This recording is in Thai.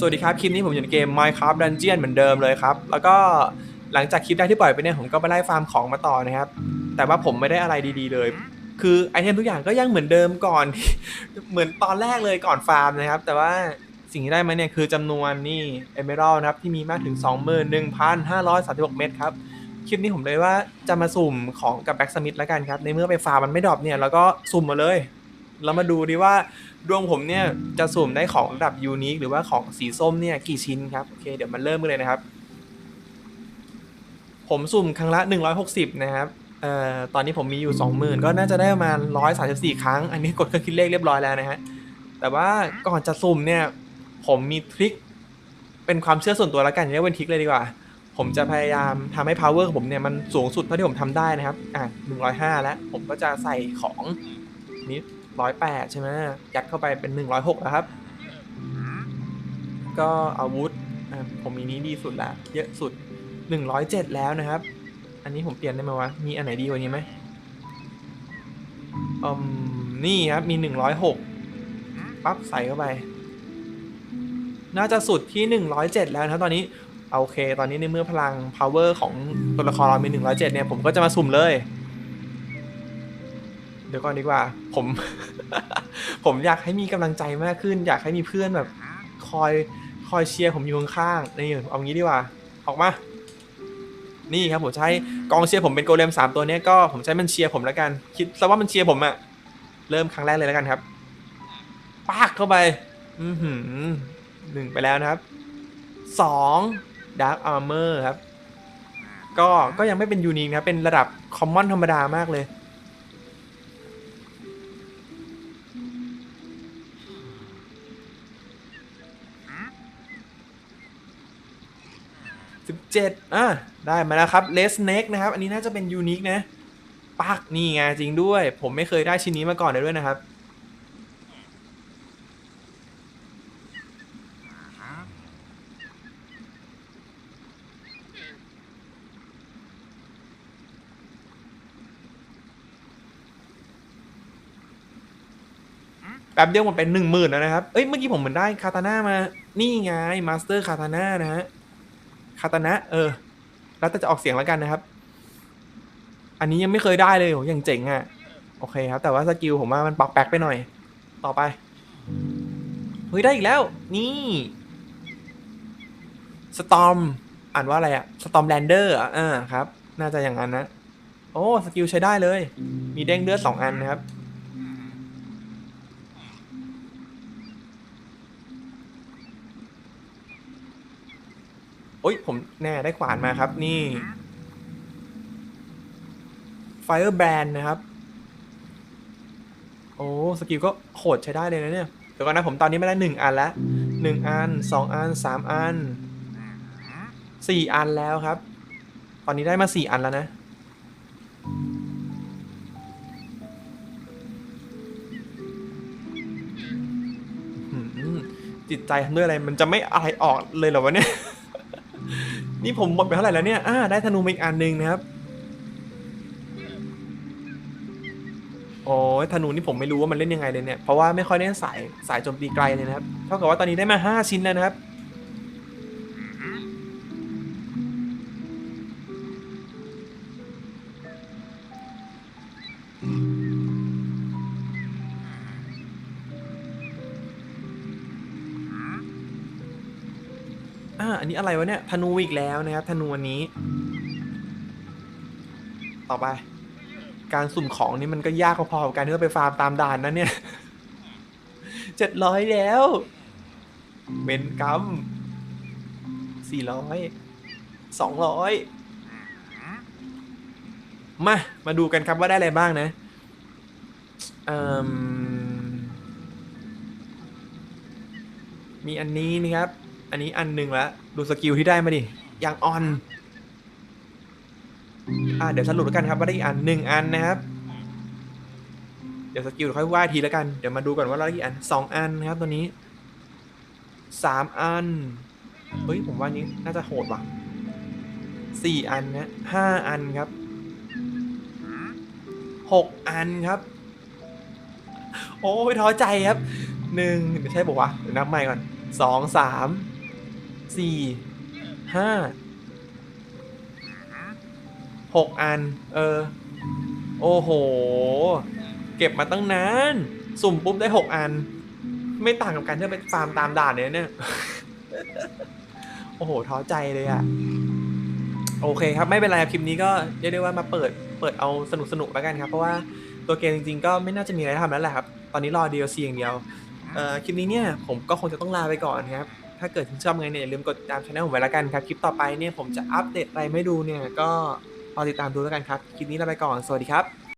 สวัสดีครับ คลิปนี้ผมอยู่ในเกม Minecraft Dungeon เหมือนเดิมเลยครับ แล้วก็หลังจากคลิปแรกที่ปล่อยไปเนี่ยผมก็ไปไล่ฟาร์มของมาต่อนะครับ แต่ว่าผมไม่ได้อะไรดีๆเลย คือไอเทมทุกอย่างก็ยังเหมือนเดิมก่อน เหมือนตอนแรกเลยก่อนฟาร์มนะครับ แต่ว่าสิ่งที่ได้มาเนี่ยคือจำนวนนี่เอเมอรัลนะครับ ที่มีมากถึง 21,536 เม็ดครับ คลิปนี้ผมเลยว่าจะมาสุ่มของกับแบ็กสมิธแล้วกันครับ ในเมื่อไปฟาร์มมันไม่ดรอปเนี่ย แล้วก็สุ่มมาเลย แล้วมาดูดีว่าดวงผมเนี่ยจะสุ่มได้ของระดับยูนิคหรือว่าของสีส้มเนี่ยกี่ชิ้นครับโอเคเดี๋ยวมาเริ่มกันเลยนะครับ ผมสุ่มครั้งละ 160 นะครับเอ่อตอนนี้ผมมีอยู่ 20,000 ก็น่าจะได้ประมาณ134 ครั้ง อันนี้กดเครื่องคิดเลขเรียบร้อยแล้วนะฮะแต่ว่าก่อนจะสุ่มเนี่ย ผมมีทริคเป็นความเชื่อส่วนตัวแล้วกันเรียกว่าเป็นทริคเลยดีกว่า ผมจะพยายามทำให้ power ของผมเนี่ยมันสูงสุดเท่าที่ผมทำได้นะครับ อะ105 แล้ว ผมก็จะใส่ของนี้ 108ใช่ไหมยัดเข้าไปเป็น106แล้วครับ ก็อาวุธอะผมมีนี้ดีสุดละเยอะสุด107แล้วนะครับ อันนี้ผมเปลี่ยนได้ไหมวะ มีอันไหนดีกว่านี้ไหมอืมนี่ครับ มี106ปั๊บใส่เข้าไป น่าจะสุดที่107แล้วนะครับ ตอนนี้โอเค ตอนนี้ในเมื่อพลัง power ของตัวละครเรามี107เนี่ย ผมก็จะมาสุ่มเลย เดี๋ยวก่อนดีกว่า ผม ผมอยากให้มีกำลังใจมากขึ้น อยากให้มีเพื่อนแบบ คอยคอยเชียร์ผมอยู่ข้างๆนี่เอางี้ดีกว่า ออกมา นี่ครับผมใช้กองเชียร์ผมเป็นโกเลมสามตัวเนี้ยก็ผมใช้มันเชียร์ผมแล้วกัน คิดซะว่ามันเชียร์ผมอะเริ่มครั้งแรกเลยแล้วกันครับปากเข้าไป อือหือหนึ่งไปแล้วนะครับสองดาร์ a อาร์เมอร์ครับ ก็ก็ยังไม่เป็นยูนิคนะครับเป็นระดับคอมมอนธรรมดามากเลย สิบเจ็ดอะได้มาแล้วครับเลสเน็กนะครับ อันนี้น่าจะเป็นยูนิคนะปักนี่ไงจริงด้วย ผมไม่เคยได้ชิ้นนี้มาก่อนเลยด้วยนะครับแป๊บเดียวผมเป็นหนึ่งหมื่นแล้วนะครับ เอ้ย เมื่อกี้ผมเหมือนได้คาตาน่ามา นี่ไง มาสเตอร์คาตาน่านะฮะ คาตานะ เออ แล้วแต่จะออกเสียงแล้วกันนะครับ อันนี้ยังไม่เคยได้เลยโหอย่างเจ๋งอะ่ะ โอเคครับ แต่ว่าสกิลผมว่ามันปอกแป๊กไปหน่อย ต่อไป เฮ้ย ได้อีกแล้ว นี่สตอมอ่านว่าอะไรอะสตอมแลนเดอร์อะอ่าครับ น่าจะอย่างนั้นนะ โอ้ สกิลใช้ได้เลย มีเด้งเลือดสองอันนะครับ โอ้ยผมแน่ได้ขวานมาครับ นี่ Firebrand นะครับ โอ้สกิลก็โหดใช้ได้เลยนะเนี่ย เดี๋ยวก่อนนะผมตอนนี้ไม่ได้หนึ่งอันแล้วหนึ่งอันสองอันสามอันสี่อันแล้วครับ ตอนนี้ได้มาสี่อันแล้วนะ จิตใจทำด้วยอะไร มันจะไม่อะไรออกเลยเหรอวะเนี่ย นี่ผมหมดไปเท่าไหร่แล้วเนี่ยอ่าได้ธนูมาอีกอันหนึ่งนะครับโอ้ยธนูนี่ผมไม่รู้ว่ามันเล่นยังไงเลยเนี่ยเพราะว่าไม่ค่อยเล่นสายสายโจมตีไกลเลยนะครับเท่ากับว่าตอนนี้ได้มา5ชิ้นแล้วนะครับอ่ อันนี้อะไรวะเนี่ยธนูอีกแล้วนะครับธนูอันนี้ ต่อไป การสุ่มของนี่มันก็ยากพอๆกับการที่เราไปฟาร์มตามด่านนะเนี่ยเจ็ดร้อยแล้วเวนกัมสี่ร้อยสองร้อยมา มาดูกันครับว่าได้อะไรบ้างนะเอมมีอันนี้นะครับ อันนี้อันหนึ่งละดูสกิลที่ได้มาดิอย่างออนอ่าเดี๋ยวสรุปแล้วกันครับว่าได้กี่อันหนึ่งอันนะครับ เดี๋ยวสกิลค่อยว่าทีแล้วกันเดี๋ยวมาดูก่อนว่าเราได้กี่อันสองอันนะครับตัวนี้สามอันเฮ้ยผมว่านี้น่าจะโหดว่ะสี่อันนะห้าอันครับหกอันครับ โอ้ยท้อใจครับหนึ่งเดี๋ยวใช่ปะวะเดี๋ยวนับใหม่ก่อนสองสาม สี่ห้าหกอัน เออ โอ้โห เก็บมาตั้งนาน สุ่มปุ๊บได้หกอัน ไม่ต่างกับการที่ไปฟาร์มตามด่านเลยนะเนี่ย โอ้โห ท้อใจเลยอะโอเคครับ ไม่เป็นไรครับคลิปนี้ก็เรียกได้ว่ามาเปิด เปิดเอาสนุกสนุกแล้วกันครับ เพราะว่าตัวเกมจริงๆ ก็ไม่น่าจะมีอะไรทำแล้วแหละครับ ตอนนี้รอ DLC อย่างเดียว เอ่อ คลิปนี้เนี่ยผมก็คงจะต้องลาไปก่อนครับ ถ้าเกิดชอบไงเนี่ยอย่าลืมกดติดตามช่องผมไว้แล้วกันครับ คลิปต่อไปเนี่ยผมจะอัปเดตอะไรไม่ดูเนี่ยก็รอติดตามดูแล้วกันครับ คลิปนี้ลาไปก่อน สวัสดีครับ